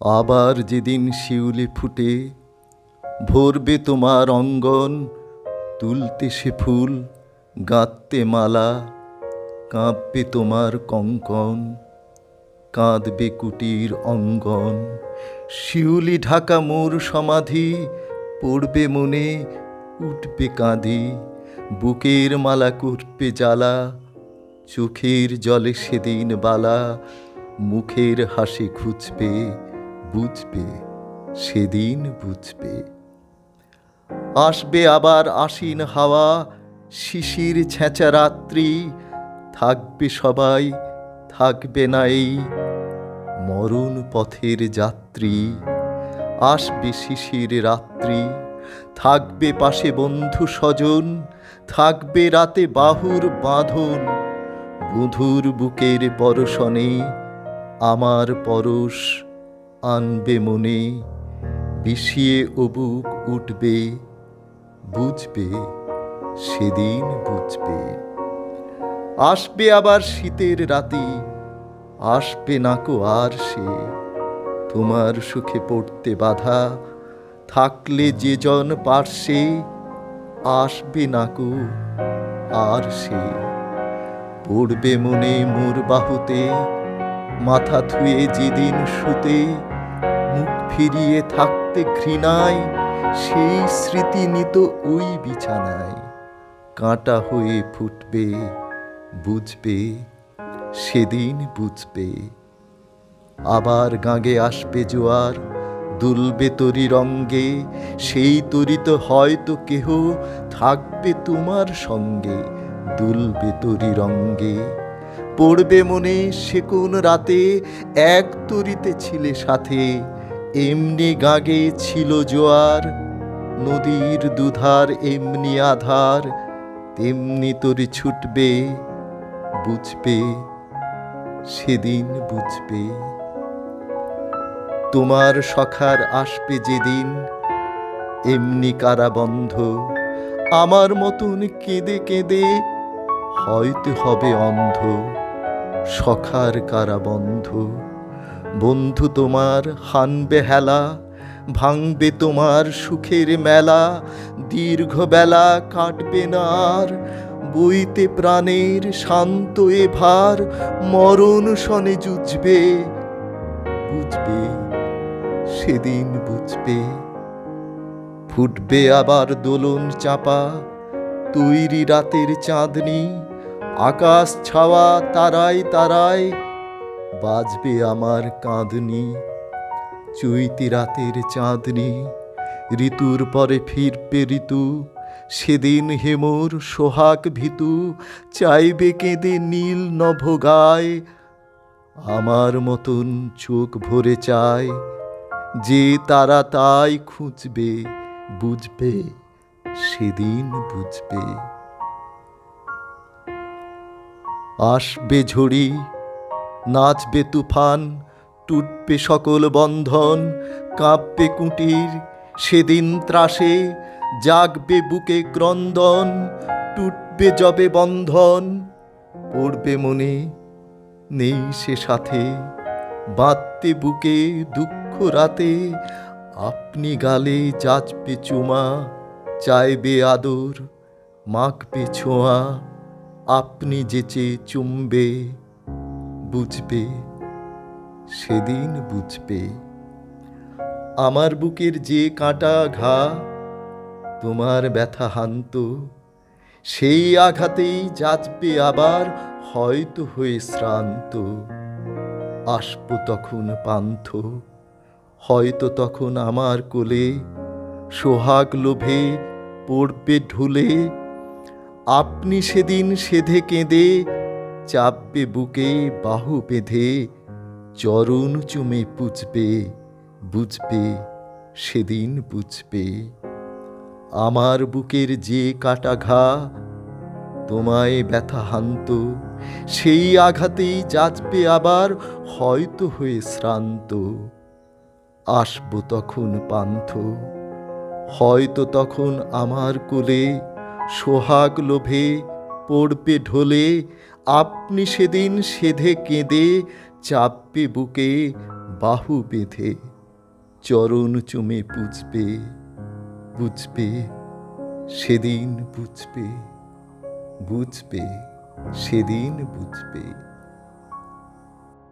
আবার যেদিন শিউলি ফুটে, ভরবে তোমার অঙ্গন, তুলতে সে ফুল গাঁথতে মালা, কাঁপবে তোমার কঙ্কন, কাঁদবে কুটির অঙ্গন। শিউলি ঢাকা মোর সমাধি, পড়বে মনে, উঠবে কাঁদি বুকের মালা করবে জ্বালা, চোখের জলে সেদিন বালা, মুখের হাসি খুঁজবে। বুঝবে, সেদিন বুঝবে। আসবে আবার আশিন হাওয়া, শিশির ছেঁচা রাত্রি, থাকবে সবাই, থাকবে না এই মরণ পথের যাত্রী। আসবে শিশির রাত্রি, থাকবে পাশে বন্ধু স্বজন, থাকবে রাতে বাহুর বাঁধন, বধুর বুকের পরশনে আমার পরশ আনবে মনে, বিষিয়ে ও বুক উঠবে, বুঝবে, সেদিন বুঝবে। আসবে আবার শীতের রাতি, আসবে নাকো আর সে। তোমার সুখে পড়তে বাধা, থাকলে যে জন পার্শ্বে আসবে নাকো আর সে। পড়বে মনে মোর বাহুতে, মাথা থুয়ে যেদিন শুতে ফিরিয়ে থাকতে ঘৃণায়, সেই স্মৃতি নিত ওই বিছানায়। কাঁটা হয়ে ফুটবে, বুঝবে, সেদিন বুঝবে। আবার গাঁগে আসবে জোয়ার, দুলবে তরি রঙ্গে, সেই তরিত হয়তো কেহ থাকবে তোমার সঙ্গে, দুলবে তরি রঙ্গে। পড়বে মনে সে কোন রাতে, এক তরিতে ছিলে সাথে এমনি গাগে ছিল জোয়ার, নদীর দুধার এমনি আধার, তেমনি তরি ছুটবে, বুঝবে, সেদিন বুঝবে। তোমার সখার আসবে যেদিন, এমনি কারাবন্ধ, আমার মতন কেঁদে কেঁদে, হয়তো হবে অন্ধ সখার কারাবন্ধ। বন্ধু তোমার হানবে হেলা, ভাঙবে তোমার সুখের মেলা দীর্ঘ বেলা কাটবে না আর বইতে প্রাণের শান্ত এ ভার, মরণ সনে জুঝবে বুঝবে, সেদিন বুঝবে। ফুটবে আবার দোলন চাপা, তৈরি রাতের চাঁদনি, আকাশ ছাওয়া তারায় তারায় বাজবে আমার কাঁদনি চৈতি রাতের চাঁদনি, ঋতুর পরে ফিরবে ঋতু, সেদিন হেমর সোহাগ ভীতু, চাইবে কেঁদে নীল নভগায়, আমার মতন চোখ ভরে চায়, যে তারা তাই খুঁজবে, বুঝবে, সেদিন বুঝবে। আসবে ঝড়ি নাচবে তুফান, টুটবে সকল বন্ধন, কাঁপবে কুটির, সেদিন ত্রাসে জাগবে বুকে ক্রন্দন, টুটবে জবে বন্ধন। পড়বে মনে, নেই সে সাথে, বাঁধতে বুকে দুঃখ রাতে, আপনি গালে যাচবে চুমা, চাইবে আদর, মাখবে ছোঁয়া, আপনি যেচে চুমবে বুঝবে, সেদিন বুঝবে। আমার বুকের যে কাঁটা ঘা, তোমার ব্যথা হান্ত, সেই আঘাতেই যাচবে আবার হয়তো হয়ে শ্রান্ত। আসব তখন পান্থ, হয়তো তখন আমার কোলে, সোহাগ লোভে পড়বে ঢুলে। আপনি সেদিন সেধে কেঁদে চাপবে বুকে বাহু বেঁধে, চরণ চুমে পুছবে বুঝবে, সেদিন বুঝবে। আমার বুকের যে কাটা ঘা, তোমায় ব্যথা হান্ত সেই আঘাতেই যাচবে আবার, হয়তো হয়ে শ্রান্ত। আসব তখন পান্থ, হয়তো তখন আমার কোলে সোহাগ লোভে পড়বে ঢোলে, আপনি সেদিন সেধে কেঁদে, চাপবে বুকে বাহু বেঁধে। চরণ চুমে পুজবে, বুঝবে, সেদিন বুঝবে বুঝবে, সেদিন বুঝবে।